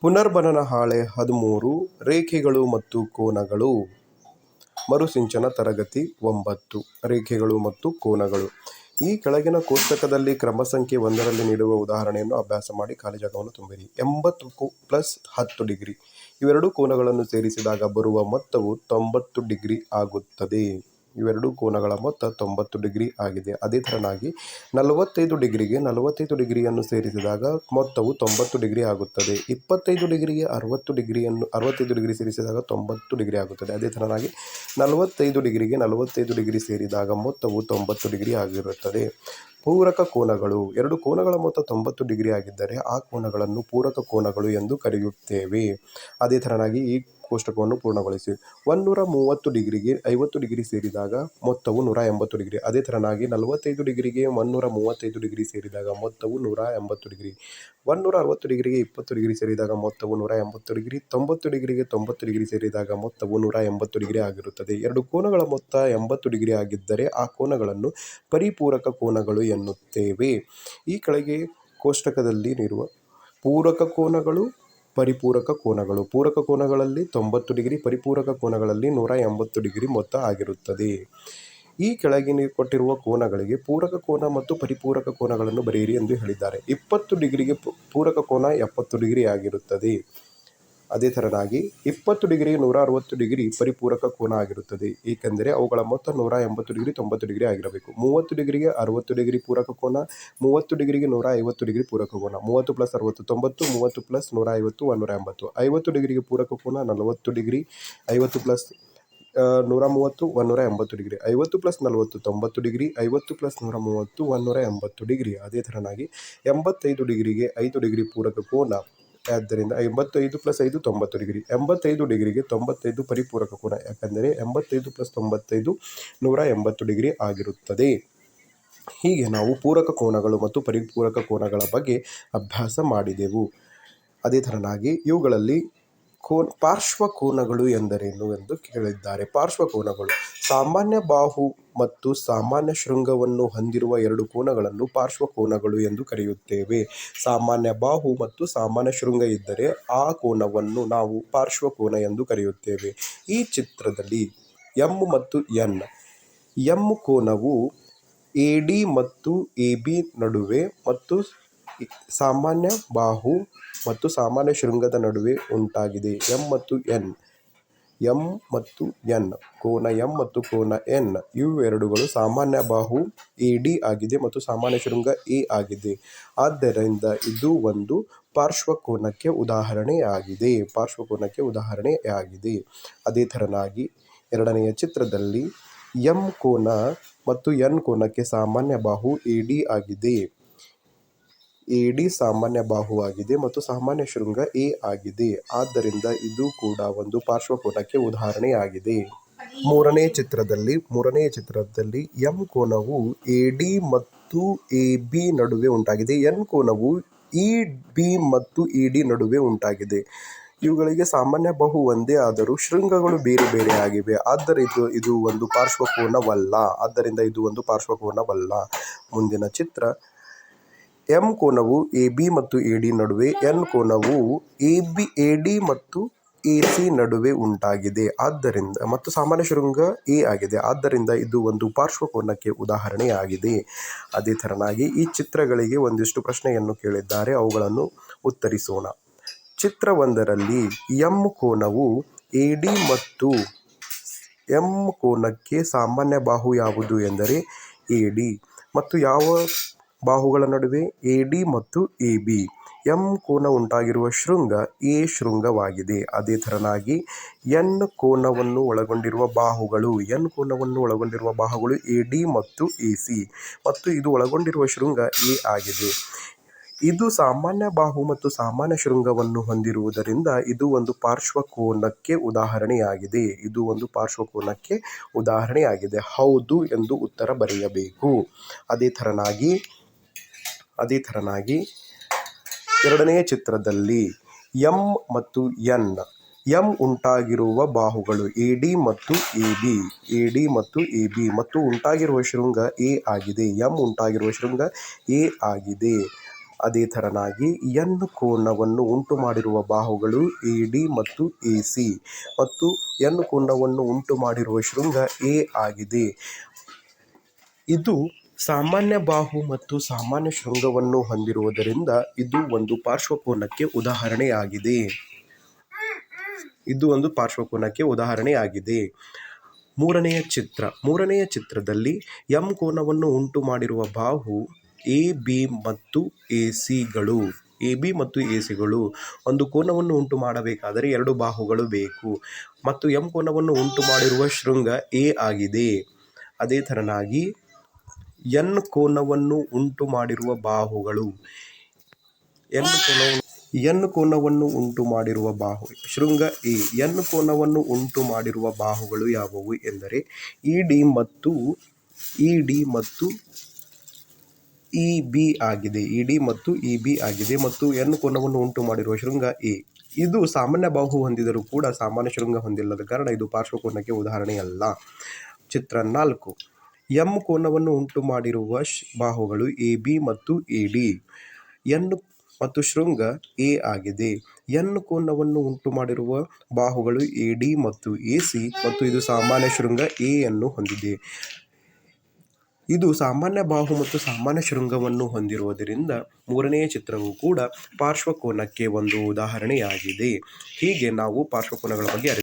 ಪುನರ್ಭರಣ ಹಾಳೆ ಹದಿಮೂರು, ರೇಖೆಗಳು ಮತ್ತು ಕೋನಗಳು. ಮರುಸಿಂಚನ ತರಗತಿ ಒಂಬತ್ತು, ರೇಖೆಗಳು ಮತ್ತು ಕೋನಗಳು. ಈ ಕೆಳಗಿನ ಕೋಷ್ಟಕದಲ್ಲಿ ಕ್ರಮ ಸಂಖ್ಯೆ ಒಂದರಲ್ಲಿ ನೀಡುವ ಉದಾಹರಣೆಯನ್ನು ಅಭ್ಯಾಸ ಮಾಡಿ ಖಾಲಿ ಜಾಗವನ್ನು ತುಂಬಿರಿ. ಎಂಬತ್ತು ಪ್ಲಸ್ ಹತ್ತು ಡಿಗ್ರಿ. ಇವೆರಡು ಕೋನಗಳನ್ನು ಸೇರಿಸಿದಾಗ ಬರುವ ಮೊತ್ತವು ತೊಂಬತ್ತು ಡಿಗ್ರಿ ಆಗುತ್ತದೆ. ಇವೆರಡು ಕೋನಗಳ ಮೊತ್ತ ತೊಂಬತ್ತು ಡಿಗ್ರಿ ಆಗಿದೆ. ಅದೇ ತರನಾಗಿ ನಲವತ್ತೈದು ಡಿಗ್ರಿಗೆ ನಲವತ್ತೈದು ಡಿಗ್ರಿಯನ್ನು ಸೇರಿಸಿದಾಗ ಮೊತ್ತವು ತೊಂಬತ್ತು ಡಿಗ್ರಿ ಆಗುತ್ತದೆ. ಇಪ್ಪತ್ತೈದು ಡಿಗ್ರಿಗೆ ಅರವತ್ತು ಡಿಗ್ರಿಯನ್ನು, ಅರವತ್ತೈದು ಡಿಗ್ರಿ ಸೇರಿಸಿದಾಗ ತೊಂಬತ್ತು ಡಿಗ್ರಿ ಆಗುತ್ತದೆ. ಅದೇ ಥರನಾಗಿ ನಲವತ್ತೈದು ಡಿಗ್ರಿಗೆ ನಲವತ್ತೈದು ಡಿಗ್ರಿ ಸೇರಿದಾಗ ಮೊತ್ತವು ತೊಂಬತ್ತು ಡಿಗ್ರಿ ಆಗಿರುತ್ತದೆ. ಪೂರಕ ಕೋನಗಳು, ಎರಡು ಕೋನಗಳ ಮೊತ್ತ ತೊಂಬತ್ತು ಡಿಗ್ರಿ ಆಗಿದ್ದರೆ ಆ ಕೋನಗಳನ್ನು ಪೂರಕ ಕೋನಗಳು ಎಂದು ಕರೆಯುತ್ತೇವೆ. ಅದೇ ತರನಾಗಿ ಈ ಕೋಷ್ಟಕವನ್ನು ಪೂರ್ಣಗೊಳಿಸಿ. ಒಂದೂರ ಮೂವತ್ತು ಡಿಗ್ರಿಗೆ ಐವತ್ತು ಡಿಗ್ರಿ ಸೇರಿದಾಗ ಮೊತ್ತವು ನೂರ ಎಂಬತ್ತು ಡಿಗ್ರಿ. ಅದೇ ಥರನಾಗಿ ನಲವತ್ತೈದು ಡಿಗ್ರಿಗೆ ಒಂದೂರ ಮೂವತ್ತೈದು ಡಿಗ್ರಿ ಸೇರಿದಾಗ ಮೊತ್ತವು ನೂರ ಎಂಬತ್ತು ಡಿಗ್ರಿ. ಒಂದೂರ ಅರವತ್ತು ಡಿಗ್ರಿಗೆ ಇಪ್ಪತ್ತು ಡಿಗ್ರಿ ಸೇರಿದಾಗ ಮೊತ್ತವು ನೂರ ಎಂಬತ್ತು ಡಿಗ್ರಿ. ತೊಂಬತ್ತು ಡಿಗ್ರಿಗೆ ತೊಂಬತ್ತು ಡಿಗ್ರಿ ಸೇರಿದಾಗ ಮೊತ್ತವು ನೂರ ಎಂಬತ್ತು ಡಿಗ್ರಿ ಆಗಿರುತ್ತದೆ. ಎರಡು ಕೋನಗಳ ಮೊತ್ತ ಎಂಬತ್ತು ಡಿಗ್ರಿ ಆಗಿದ್ದರೆ ಆ ಕೋನಗಳನ್ನು ಪರಿಪೂರಕ ಕೋನಗಳು ಎನ್ನುತ್ತೇವೆ. ಈ ಕೆಳಗೆ ಕೋಷ್ಟಕದಲ್ಲಿ ನೀಡುವ ಪೂರಕ ಕೋನಗಳು ಪರಿಪೂರಕ ಕೋನಗಳು. ಪೂರಕ ಕೋನಗಳಲ್ಲಿ ತೊಂಬತ್ತು ಡಿಗ್ರಿ, ಪರಿಪೂರಕ ಕೋನಗಳಲ್ಲಿ ನೂರ ಎಂಬತ್ತು ಡಿಗ್ರಿ ಮೊತ್ತ ಆಗಿರುತ್ತದೆ. ಈ ಕೆಳಗಿನ ಕೊಟ್ಟಿರುವ ಕೋನಗಳಿಗೆ ಪೂರಕ ಕೋನ ಮತ್ತು ಪರಿಪೂರಕ ಕೋನಗಳನ್ನು ಬರೆಯಿರಿ ಎಂದು ಹೇಳಿದ್ದಾರೆ. ಇಪ್ಪತ್ತು ಡಿಗ್ರಿಗೆ ಪೂರಕ ಕೋನ ಎಪ್ಪತ್ತು ಡಿಗ್ರಿ ಆಗಿರುತ್ತದೆ. ಅದೇ ಥರನಾಗಿ ಇಪ್ಪತ್ತು ಡಿಗ್ರಿ ನೂರ ಅರವತ್ತು ಡಿಗ್ರಿ ಪರಿಪೂರಕ ಕೋನ ಆಗಿರುತ್ತದೆ. ಏಕೆಂದರೆ ಅವುಗಳ ಮೊತ್ತ ನೂರ ಎಂಬತ್ತು ಡಿಗ್ರಿ, ತೊಂಬತ್ತು ಡಿಗ್ರಿ ಆಗಿರಬೇಕು. ಮೂವತ್ತು ಡಿಗ್ರಿಗೆ ಅರವತ್ತು ಡಿಗ್ರಿ ಪೂರಕ ಕೋನ, ಮೂವತ್ತು ಡಿಗ್ರಿಗೆ ನೂರ ಐವತ್ತು ಡಿಗ್ರಿ ಪೂರಕ ಕೋನ. ಮೂವತ್ತು ಪ್ಲಸ್ ಅರವತ್ತು, ತೊಂಬತ್ತು, ಮೂವತ್ತು ಪ್ಲಸ್ ನೂರ ಐವತ್ತು ಒಂದೂರ ಎಂಬತ್ತು ಐವತ್ತು ಡಿಗ್ರಿಗೆ ಪೂರಕ ಕೋನ, ನಲವತ್ತು ಡಿಗ್ರಿ. ಐವತ್ತು ಪ್ಲಸ್ ನೂರ ಮೂವತ್ತು ಒಂದೂರ ಎಂಬತ್ತು ಡಿಗ್ರಿ. ಐವತ್ತು ಪ್ಲಸ್ ನಲವತ್ತು, ತೊಂಬತ್ತು ಡಿಗ್ರಿ. ಐವತ್ತು ಪ್ಲಸ್ ನೂರ ಮೂವತ್ತು ಒಂದೂರ ಎಂಬತ್ತು ಡಿಗ್ರಿ. ಅದೇ ಥರನಾಗಿ ಎಂಬತ್ತೈದು ಡಿಗ್ರಿಗೆ ಐದು ಡಿಗ್ರಿ ಪೂರಕ ಕೋನ ಆದ್ದರಿಂದ ಎಂಬತ್ತೈದು ಪ್ಲಸ್ ಐದು ತೊಂಬತ್ತು ಡಿಗ್ರಿ. ಎಂಬತ್ತೈದು ಡಿಗ್ರಿಗೆ ತೊಂಬತ್ತೈದು ಪರಿಪೂರಕ ಕೋನ, ಯಾಕಂದರೆ ಎಂಬತ್ತೈದು ಪ್ಲಸ್ ತೊಂಬತ್ತೈದು ನೂರ ಎಂಬತ್ತು ಡಿಗ್ರಿ ಆಗಿರುತ್ತದೆ. ಹೀಗೆ ನಾವು ಪೂರಕ ಕೋನಗಳು ಮತ್ತು ಪರಿಪೂರಕ ಕೋನಗಳ ಬಗ್ಗೆ ಅಭ್ಯಾಸ ಮಾಡಿದೆವು. ಅದೇ ಥರನಾಗಿ ಇವುಗಳಲ್ಲಿ ಕೋನ್ ಪಾರ್ಶ್ವಕೋನಗಳು ಎಂದರೇನು ಎಂದು ಕೇಳಿದ್ದಾರೆ. ಪಾರ್ಶ್ವಕೋನಗಳು ಸಾಮಾನ್ಯ ಬಾಹು ಮತ್ತು ಸಾಮಾನ್ಯ ಶೃಂಗವನ್ನು ಹೊಂದಿರುವ ಎರಡು ಕೋನಗಳನ್ನು ಪಾರ್ಶ್ವಕೋನಗಳು ಎಂದು ಕರೆಯುತ್ತೇವೆ. ಸಾಮಾನ್ಯ ಬಾಹು ಮತ್ತು ಸಾಮಾನ್ಯ ಶೃಂಗ ಇದ್ದರೆ ಆ ಕೋನವನ್ನು ನಾವು ಪಾರ್ಶ್ವಕೋನ ಎಂದು ಕರೆಯುತ್ತೇವೆ. ಈ ಚಿತ್ರದಲ್ಲಿ ಎಂ ಮತ್ತು ಎನ್. ಎಂ ಕೋನವು ಎ ಡಿ ಮತ್ತು ಎ ಬಿ ನಡುವೆ ಮತ್ತು ಸಾಮಾನ್ಯ ಬಾಹು ಮತ್ತು ಸಾಮಾನ್ಯ ಶೃಂಗದ ನಡುವೆ ಉಂಟಾಗಿದೆ. ಎಂ ಮತ್ತು ಎನ್. ಎಂ ಮತ್ತು ಎನ್, ಕೋನ ಎಂ ಮತ್ತು ಕೋನ ಎನ್ ಇವೆರಡುಗಳು ಸಾಮಾನ್ಯ ಬಾಹು ಎ ಡಿ ಆಗಿದೆ ಮತ್ತು ಸಾಮಾನ್ಯ ಶೃಂಗ ಎ ಆಗಿದೆ. ಆದ್ದರಿಂದ ಇದು ಒಂದು ಪಾರ್ಶ್ವಕೋನಕ್ಕೆ ಉದಾಹರಣೆಯಾಗಿದೆ ಪಾರ್ಶ್ವಕೋನಕ್ಕೆ ಉದಾಹರಣೆಯಾಗಿದೆ ಅದೇ ಥರನಾಗಿ ಎರಡನೆಯ ಚಿತ್ರದಲ್ಲಿ ಎಂ ಕೋನ ಮತ್ತು ಎನ್ ಕೋನಕ್ಕೆ ಸಾಮಾನ್ಯ ಬಾಹು ಎ ಡಿ ಆಗಿದೆ. ಎ ಡಿ ಸಾಮಾನ್ಯ ಬಾಹುವಾಗಿದೆ ಮತ್ತು ಸಾಮಾನ್ಯ ಶೃಂಗ ಎ ಆಗಿದೆ. ಆದ್ದರಿಂದ ಇದು ಕೂಡ ಒಂದು ಪಾರ್ಶ್ವಕೋನಕ್ಕೆ ಉದಾಹರಣೆಯಾಗಿದೆ. ಮೂರನೇ ಚಿತ್ರದಲ್ಲಿ ಮೂರನೇ ಚಿತ್ರದಲ್ಲಿ ಎಂ ಕೋನವು ಎ ಡಿ ಮತ್ತು ಎ ಬಿ ನಡುವೆ ಉಂಟಾಗಿದೆ. ಎನ್ ಕೋನವು ಇ ಬಿ ಮತ್ತು ಇ ಡಿ ನಡುವೆ ಉಂಟಾಗಿದೆ. ಇವುಗಳಿಗೆ ಸಾಮಾನ್ಯ ಬಾಹು ಒಂದೇ ಆದರೂ ಶೃಂಗಗಳು ಬೇರೆ ಬೇರೆ ಆಗಿವೆ. ಆದ್ದರಿಂದ ಇದು ಒಂದು ಪಾರ್ಶ್ವಕೋನವಲ್ಲ. ಆದ್ದರಿಂದ ಇದು ಒಂದು ಪಾರ್ಶ್ವಕೋನವಲ್ಲ. ಮುಂದಿನ ಚಿತ್ರ. ಎಂ ಕೋನವು ಎ ಬಿ ಮತ್ತು ಎ ಡಿ ನಡುವೆ, ಎನ್ ಕೋನವು ಎ ಬಿ, ಎ ಡಿ ಮತ್ತು ಎ ಸಿ ನಡುವೆ ಉಂಟಾಗಿದೆ. ಆದ್ದರಿಂದ, ಮತ್ತು ಸಾಮಾನ್ಯ ಶೃಂಗ ಎ ಆಗಿದೆ. ಆದ್ದರಿಂದ ಇದು ಒಂದು ಪಾರ್ಶ್ವಕೋನಕ್ಕೆ ಉದಾಹರಣೆಯಾಗಿದೆ. ಅದೇ ಥರನಾಗಿ ಈ ಚಿತ್ರಗಳಿಗೆ ಒಂದಿಷ್ಟು ಪ್ರಶ್ನೆಯನ್ನು ಕೇಳಿದ್ದಾರೆ. ಅವುಗಳನ್ನು ಉತ್ತರಿಸೋಣ. ಚಿತ್ರ ಒಂದರಲ್ಲಿ ಎಂ ಕೋನವು ಎ ಡಿ ಮತ್ತು ಎಂ ಕೋನಕ್ಕೆ ಸಾಮಾನ್ಯ ಬಾಹು ಯಾವುದು ಎಂದರೆ ಎ ಡಿ. ಮತ್ತು ಯಾವ ಬಾಹುಗಳ ನಡುವೆ ಎ ಡಿ ಮತ್ತು ಎ ಬಿ. ಎಂ ಕೋನ ಉಂಟಾಗಿರುವ ಶೃಂಗ ಎ ಶೃಂಗವಾಗಿದೆ. ಅದೇ ತರನಾಗಿ ಎನ್ ಕೋನವನ್ನು ಒಳಗೊಂಡಿರುವ ಬಾಹುಗಳು, ಎನ್ ಕೋನವನ್ನು ಒಳಗೊಂಡಿರುವ ಬಾಹುಗಳು ಎ ಡಿ ಮತ್ತು ಎ ಸಿ. ಮತ್ತು ಇದು ಒಳಗೊಂಡಿರುವ ಶೃಂಗ ಎ ಆಗಿದೆ. ಇದು ಸಾಮಾನ್ಯ ಬಾಹು ಮತ್ತು ಸಾಮಾನ್ಯ ಶೃಂಗವನ್ನು ಹೊಂದಿರುವುದರಿಂದ ಇದು ಒಂದು ಪಾರ್ಶ್ವಕೋನಕ್ಕೆ ಉದಾಹರಣೆಯಾಗಿದೆ. ಇದು ಒಂದು ಪಾರ್ಶ್ವಕೋನಕ್ಕೆ ಉದಾಹರಣೆಯಾಗಿದೆ. ಹೌದು ಎಂದು ಉತ್ತರ ಬರೆಯಬೇಕು. ಅದೇ ಥರನಾಗಿ ಅದೇ ಥರನಾಗಿ ಎರಡನೆಯ ಚಿತ್ರದಲ್ಲಿ ಎಂ ಮತ್ತು ಎನ್. ಎಂ ಉಂಟಾಗಿರುವ ಬಾಹುಗಳು ಎ ಡಿ ಮತ್ತು ಎ ಬಿ. ಎ ಡಿ ಮತ್ತು ಎ ಬಿ. ಮತ್ತು ಉಂಟಾಗಿರುವ ಶೃಂಗ ಎ ಆಗಿದೆ. ಎಂ ಉಂಟಾಗಿರುವ ಶೃಂಗ ಎ ಆಗಿದೆ. ಅದೇ ಥರನಾಗಿ ಎನ್ ಕೋನವನ್ನು ಉಂಟು ಮಾಡಿರುವ ಬಾಹುಗಳು ಎ ಡಿ ಮತ್ತು ಎ ಸಿ. ಮತ್ತು ಎನ್ ಕೋನವನ್ನು ಉಂಟು ಮಾಡಿರುವ ಶೃಂಗ ಎ ಆಗಿದೆ. ಇದು ಸಾಮಾನ್ಯ ಬಾಹು ಮತ್ತು ಸಾಮಾನ್ಯ ಶೃಂಗವನ್ನು ಹೊಂದಿರುವುದರಿಂದ ಇದು ಒಂದು ಪಾರ್ಶ್ವಕೋನಕ್ಕೆ ಉದಾಹರಣೆಯಾಗಿದೆ. ಇದು ಒಂದು ಪಾರ್ಶ್ವಕೋನಕ್ಕೆ ಉದಾಹರಣೆಯಾಗಿದೆ. ಮೂರನೆಯ ಚಿತ್ರ. ಮೂರನೆಯ ಚಿತ್ರದಲ್ಲಿ ಎಂ ಕೋನವನ್ನು ಉಂಟು ಮಾಡಿರುವ ಬಾಹು ಎ, ಬಿ ಮತ್ತು ಎ ಸಿಗಳು ಎ, ಬಿ ಮತ್ತು ಎ ಸಿಗಳು ಒಂದು ಕೋನವನ್ನು ಉಂಟು ಮಾಡಬೇಕಾದರೆ ಎರಡು ಬಾಹುಗಳು ಬೇಕು. ಮತ್ತು ಎಂ ಕೋನವನ್ನು ಉಂಟು ಮಾಡಿರುವ ಶೃಂಗ ಎ ಆಗಿದೆ. ಅದೇ ಥರನಾಗಿ ಎನ್ ಕೋನವನ್ನು ಉಂಟು ಮಾಡಿರುವ ಬಾಹುಗಳು. ಎನ್ ಕೋನವನ್ನು ಎನ್ ಕೋನವನ್ನು ಉಂಟು ಮಾಡಿರುವ ಬಾಹು ಶೃಂಗ ಎ. ಎನ್ ಕೋನವನ್ನು ಉಂಟು ಮಾಡಿರುವ ಬಾಹುಗಳು ಯಾವುವು ಎಂದರೆ ಇ ಡಿ ಮತ್ತು ಇ ಡಿ ಮತ್ತು ಇ ಬಿ ಆಗಿದೆ. ಇ ಡಿ ಮತ್ತು ಇ ಬಿ ಆಗಿದೆ ಮತ್ತು ಎನ್ ಕೋನವನ್ನು ಉಂಟು ಮಾಡಿರುವ ಶೃಂಗ ಎ. ಇದು ಸಾಮಾನ್ಯ ಬಾಹು ಹೊಂದಿದರೂ ಕೂಡ ಸಾಮಾನ್ಯ ಶೃಂಗ ಹೊಂದಿಲ್ಲದ ಕಾರಣ ಇದು ಪಾರ್ಶ್ವಕೋನಕ್ಕೆ ಉದಾಹರಣೆಯಲ್ಲ. ಚಿತ್ರ ನಾಲ್ಕು. ಎಂ ಕೋನವನ್ನು ಉಂಟು ಮಾಡಿರುವ ಶ್ ಬಾಹುಗಳು ಎ ಬಿ ಮತ್ತು ಎ ಡಿ. ಎನ್ ಮತ್ತು ಶೃಂಗ ಎ ಆಗಿದೆ. ಎನ್ ಕೋನವನ್ನು ಉಂಟು ಮಾಡಿರುವ ಬಾಹುಗಳು ಎ ಡಿ ಮತ್ತು ಎ ಸಿ ಮತ್ತು ಇದು ಸಾಮಾನ್ಯ ಶೃಂಗ ಎ ಅನ್ನು ಹೊಂದಿದೆ. ಇದು ಸಾಮಾನ್ಯ ಬಾಹು ಮತ್ತು ಸಾಮಾನ್ಯ ಶೃಂಗವನ್ನು ಹೊಂದಿರುವುದರಿಂದ ಮೂರನೆಯ ಚಿತ್ರವು ಕೂಡ ಪಾರ್ಶ್ವಕೋನಕ್ಕೆ ಒಂದು ಉದಾಹರಣೆಯಾಗಿದೆ. ಹೀಗೆ ನಾವು ಪಾರ್ಶ್ವಕೋನಗಳ ಬಗ್ಗೆ